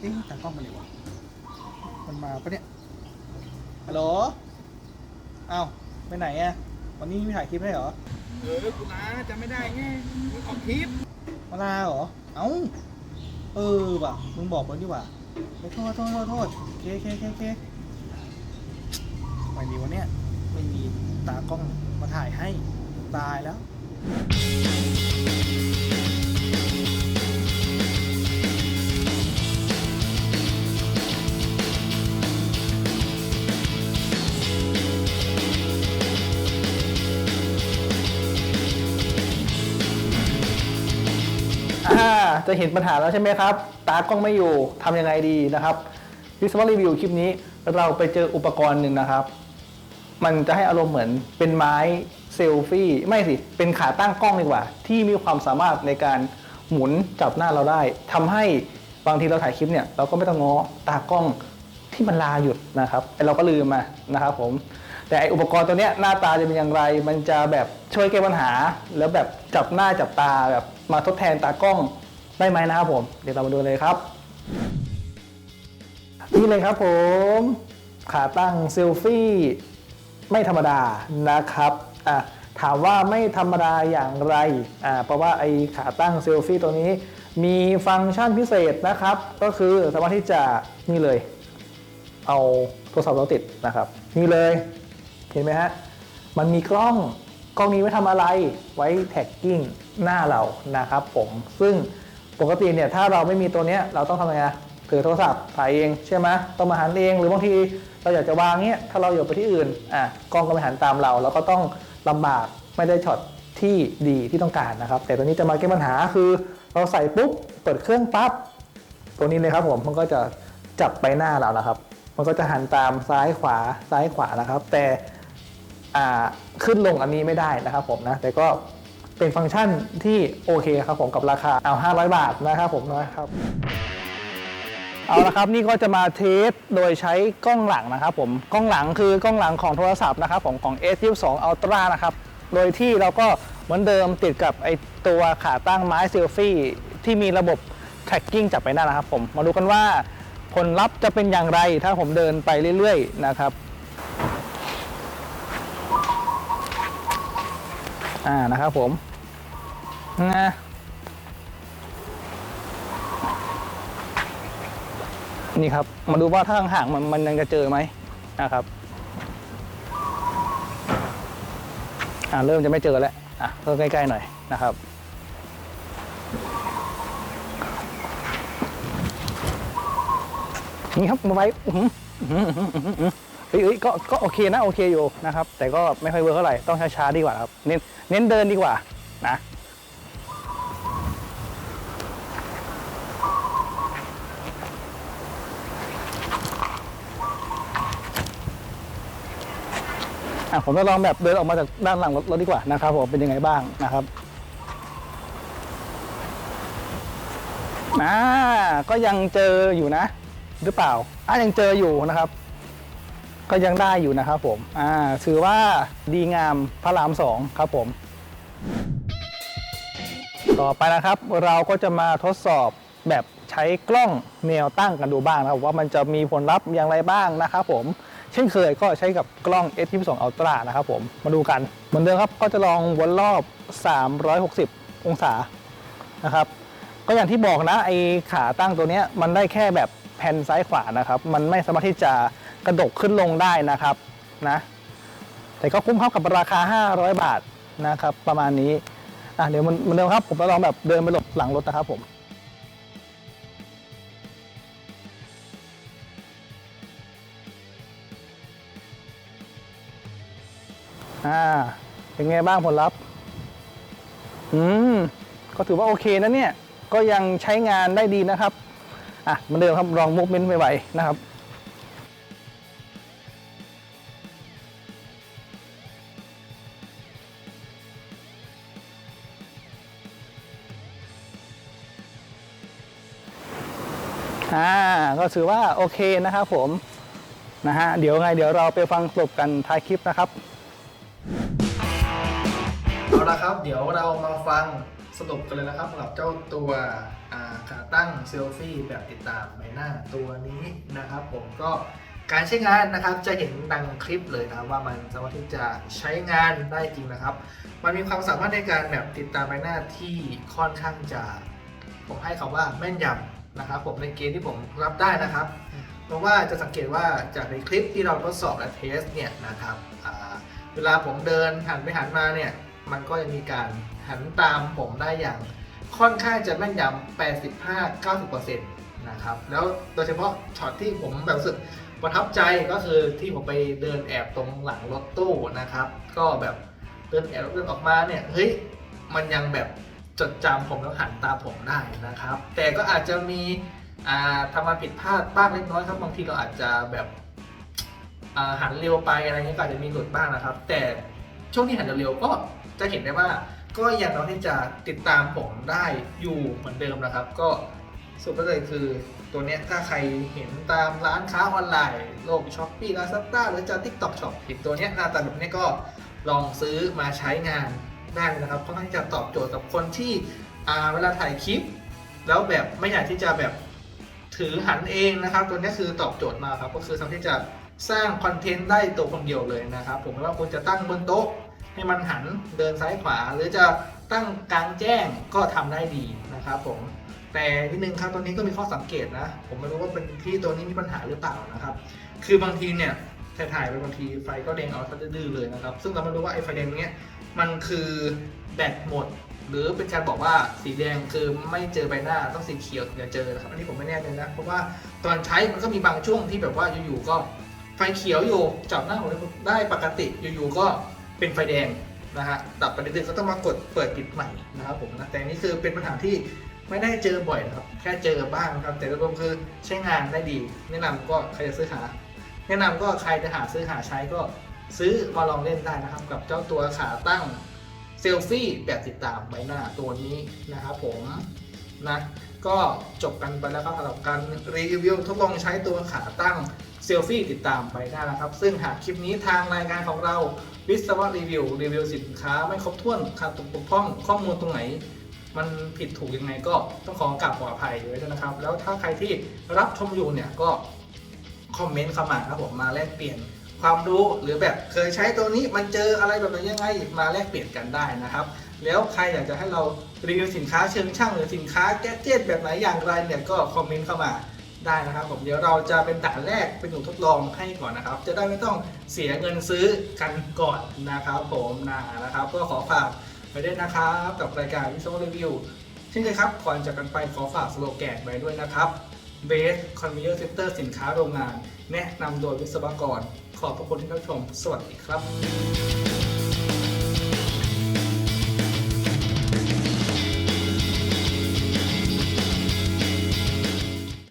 เอ๊ะตากล้องมาเลยวะมันมาปะเนี่ยฮัลโหลอ้าวไปไหนอะวันนี้มีถ่ายคลิปให้เหรอเออกูนะจำไม่ได้ไงมึงออกคลิปมาลาเหรอ เอ้า เออว่ะ มึงบอกมันดีกว่าไม่โทษโทษโทษโทษเคเคเคเคไม่มีวันเนี้ยไม่มีตากล้องมาถ่ายให้ ตายแล้ว จะเห็นปัญหาแล้วใช่ไหมครับ ตากล้องไม่อยู่ทำยังไงดีนะครับวิศวะรีวิวคลิปนี้เราไปเจออุปกรณ์หนึ่งนะครับ มันจะให้อารมณ์เหมือนเป็นไม้เซลฟี่ไม่สิ เป็นขาตั้งกล้องดีกว่า ที่มีความสามารถในการหมุนจับหน้าเราได้ทำให้บางทีเราถ่ายคลิปเนี่ย เราก็ไม่ต้องง้อตากล้องที่มันลาหยุดนะครับไอเราก็ลืมมานะครับผมแต่ไออุปกรณ์ตัวเนี้ยหน้าตาจะเป็นอย่างไร มันจะแบบช่วยแก้ปัญหา แล้วแบบจับหน้าจับตาแบบมาทดแทนตากล้อง ได้ไหมนะครับผม เดี๋ยวเรามาดูเลยครับ นี่เลยครับผม ขาตั้งเซลฟี่ไม่ธรรมดานะครับอะถามว่าไม่ธรรมดาอย่างไรอ่าเพราะว่าไอขาตั้งเซลฟี่ตัวนี้ มีฟังก์ชันพิเศษนะครับ ก็คือสามารถที่จะนี่เลย เอาโทรศัพท์เราติดนะครับ นี่เลยเห็นไหมฮะมันมีกล้องกล้องนี้ไว้ทำอะไรไว้แท็กกิ้งหน้าเรานะครับผมซึ่ง ปกติเนี่ยถ้าเราไม่มีตัวเนี้ยเราต้องทำยังไงถือโทรศัพท์ถ่ายเองใช่ไหมต้องมาหันเอง หรือบางทีเราอยากจะวางเนี้ยถ้าเราอยู่ไปที่อื่นอะกล้องก็ไม่หันตามเรา เราก็ต้องลำบากไม่ได้ช็อตที่ดีที่ต้องการนะครับ แต่ตัวนี้จะมาแก้ปัญหาคือเราใส่ปุ๊บเปิดเครื่องปั๊บตัวนี้เลยครับผมมันก็จะจับใบหน้าเรานะครับ มันก็จะหันตามซ้ายขวาซ้ายขวานะครับ แต่อ่าขึ้นลงอันนี้ไม่ได้นะครับผมนะแต่ก็ เป็นฟังก์ชันที่โอเคครับผมกับราคาเอา 500 บาทนะครับผมนะครับ เอาละครับนี่ก็จะมาเทสโดยใช้กล้องหลังนะครับผมกล้องหลังคือกล้องหลังของโทรศัพท์นะครับผมของ S22 Ultra นะครับโดยที่เราก็เหมือนเดิมติดกับไอตัวขาตั้งไม้เซลฟี่ที่มีระบบ tracking จับไปหน้านะครับผมมาดูกันว่าผลลัพธ์จะเป็นอย่างไรถ้าผมเดินไปเรื่อยๆนะครับ อ่านะครับผมนะนี่ครับ มาดูว่าถ้าห่างมันมันยังจะเจอไหมนะครับอ่าเริ่มจะไม่เจอแล้วอะเพิ่มใกล้ๆหน่อยนะครับนี่ครับมาไว้ เฮ้ยก็ก็โอเคนะโอเคอยู่นะครับ แต่ก็ไม่ค่อยเวิร์กเท่าไหร่ต้องช้าๆดีกว่าครับ เน้นเน้นเดินดีกว่านะอะผมจะลองแบบเดินออกมาจากด้านหลังรถดีกว่านะครับผมเป็นยังไงบ้างนะครับอ่าก็ยังเจออยู่นะ หรือเปล่าอะยังเจออยู่นะครับ ก็ยังได้อยู่นะครับผมอ่าถือว่าดีงามพระรามสองครับผม ต่อไปนะครับ เราก็จะมาทดสอบแบบใช้กล้องแนวตั้งกันดูบ้างนะครับว่ามันจะมีผลลัพธ์อย่างไรบ้างนะครับผมเช่นเคยก็ใช้กับกล้อง S22 Ultra นะครับผมมาดูกันเหมือนเดิมครับก็จะลองวนรอบ 360 องศานะครับ ก็อย่างที่บอกนะไอขาตั้งตัวนี้มันได้แค่แบบแผ่นซ้ายขวานะครับ มันไม่สามารถที่จะ กระดกขึ้นลงได้นะครับนะแต่ก็คุ้มครับกับราคา 500 บาทนะครับ ประมาณนี้อะเดี๋ยวมันเหมือนเดิมครับ ผมจะลองแบบเดินไปหลบหลังรถนะครับผมอ่าเป็นไงบ้างผลลัพธ์อืมก็ถือว่าโอเคนะเนี่ย ก็ยังใช้งานได้ดีนะครับ อะมือนเดิมครับลองมูฟเมนต์ไวนะครับ อ่าก็ถือว่าโอเคนะครับผมนะฮะเดี๋ยวไงเดี๋ยวเราไปฟังสรุปกันท้ายคลิปนะครับเอาละครับ เดี๋ยวเรามาฟังสรุปกันเลยนะครับสำหรับเจ้าตัวขาตั้งเซลฟี่แบบติดตามใบหน้าตัวนี้นะครับ ผมก็การใช้งานนะครับจะเห็นดังคลิปเลยนะครับว่ามันสามารถที่จะใช้งานได้จริงนะครับ มันมีความสามารถในการแบบติดตามใบหน้าที่ค่อนข้างจะผมให้คาว่าแม่นยำ นะครับผมในเกณฑ์ที่ผมรับได้นะครับ เพราะว่าจะสังเกตว่าจากในคลิปที่เราทดสอบและเทสเนี่ยนะครับอ่าเวลาผมเดินหันไปหันมาเนี่ยมันก็จะมีการหันตามผมได้อย่างค่อนข้างจะแม่นยำ 85-90%นะครับแล้วโดยเฉพาะช็อตที่ผมแบบรู้สึกประทับใจก็คือที่ผมไปเดินแอบตรงหลังรถตู้นะครับ ก็แบบเดินแอบเดินออกมาเนี่ยเฮ้ยมันยังแบบ จดจำผมแล้วหันตาผมได้นะครับ แต่ก็อาจจะมีทำมาผิดพลาดบ้างเล็กน้อยครับบางทีเราอาจจะแบบหันเร็วไปอะไรเงี้ยก็อาจจะมีหลุดบ้างนะครับ แต่ช่วงที่หันเร็วๆก็จะเห็นได้ว่าก็ยังเราที่จะติดตามผมได้อยู่เหมือนเดิมนะครับ ก็สรุดก็เลยคือตัวเนี้ยถ้าใครเห็นตามร้านค้าออนไลน์โลกช้อปปี้ลาซาต้าหรือจะทิกตอกช็อปเห็นตัวเนี้ยหน้าตาแบบนี้ก็ลองซื้อมาใช้งาน ได้เลยนะครับค่อนข้างที่จะตอบโจทย์กับคนที่เวลาถ่ายคลิป แล้วแบบไม่อยากที่จะแบบถือหันเองนะครับ ตัวนี้คือตอบโจทย์มาครับก็คือสามารถที่จะสร้างคอนเทนต์ได้ตัวคนเดียวเลยนะครับ ผมไม่ว่าคุณจะตั้งบนโต๊ะให้มันหันเดินซ้ายขวา หรือจะตั้งกลางแจ้งก็ทำได้ดีนะครับผมแต่นิดนึงครับตัวนี้ก็มีข้อสังเกตนะ ผมไม่รู้ว่าเป็นที่ตัวนี้มีปัญหาหรือเปล่านะครับ คือบางทีเนี่ยถ่ายไปบางทีไฟก็แดงเอาซะดื้อเลยนะครับ ซึ่งเราไม่รู้ว่าไอ้ไฟแดงเนี้ย มันคือแบตหมด หรือเป็นการบอกว่าสีแดงคือไม่เจอใบหน้าต้องสีเขียวถึงจะเจอนะครับอันนี้ผมไม่แน่ใจนะเพราะว่าตอนใช้มันก็มีบางช่วงที่แบบว่าอยู่ๆก็ไฟเขียวอยู่จับหน้าผมได้ปกติอยู่ๆก็เป็นไฟแดงนะฮะดับไปนิดนึงก็ต้องมากดเปิดปิดใหม่นะครับผมนะแต่นี่คือเป็นปัญหาที่ไม่ได้เจอบ่อยนะครับ แค่เจอบ้างนะครับ แต่โดยรวมคือใช้งานได้ดี แนะนำก็ใครจะซื้อหา แนะนำก็ใครจะหาซื้อหาใช้ก็ ซื้อมาลองเล่นได้นะครับ กับเจ้าตัวขาตั้งเซลฟี่แบบติดตามใบหน้าตัวนี้นะครับผมนะก็จบกันไปแล้วครับสำหรับการรีวิวทดลองใช้ตัวขาตั้งเซลฟี่ติดตามใบหน้นะครับ ซึ่งหากคลิปนี้ทางรายการของเราวิศวะรีวิว รีวิวสินค้าไม่ครบถ้วนขาดตกบกพร่องข้อมูลตรงไหน มันผิดถูกยังไงก็ต้องขอกราบขออภัยไว้ด้วยนะครับ แล้วถ้าใครที่รับชมอยู่เนี่ยก็คอมเมนต์เข้ามาครับผมมาแลกเปลี่ยน ความรู้หรือแบบเคยใช้ตัวนี้มันเจออะไรแบบไหนยังไงมาแลกเปลี่ยนกันได้นะครับ แล้วใครอยากจะให้เรารีวิวสินค้าเชิงช่างหรือสินค้าแก๊สเจ็ตแบบไหนอย่างไรเนี่ยก็คอมเมนต์เข้ามาได้นะครับผมเดี๋ยวเราจะเป็นด่านแรกเป็นหนูทดลองให้ก่อนนะครับ จะได้ไม่ต้องเสียเงินซื้อกันก่อนนะครับผมนะนะครับ ก็ขอฝากไปด้วยนะครับกับรายการวิศวรีวิวเช่นเคยครับก่อนจากกันไปขอฝากสโลแกนไว้ด้วยนะครับเบสคอนเวอร์เซ t เตอร์สินค้าโรงงาน แนะนำโดยวิศวกร ขอบพระคุณที่รับชม สวัสดีครับ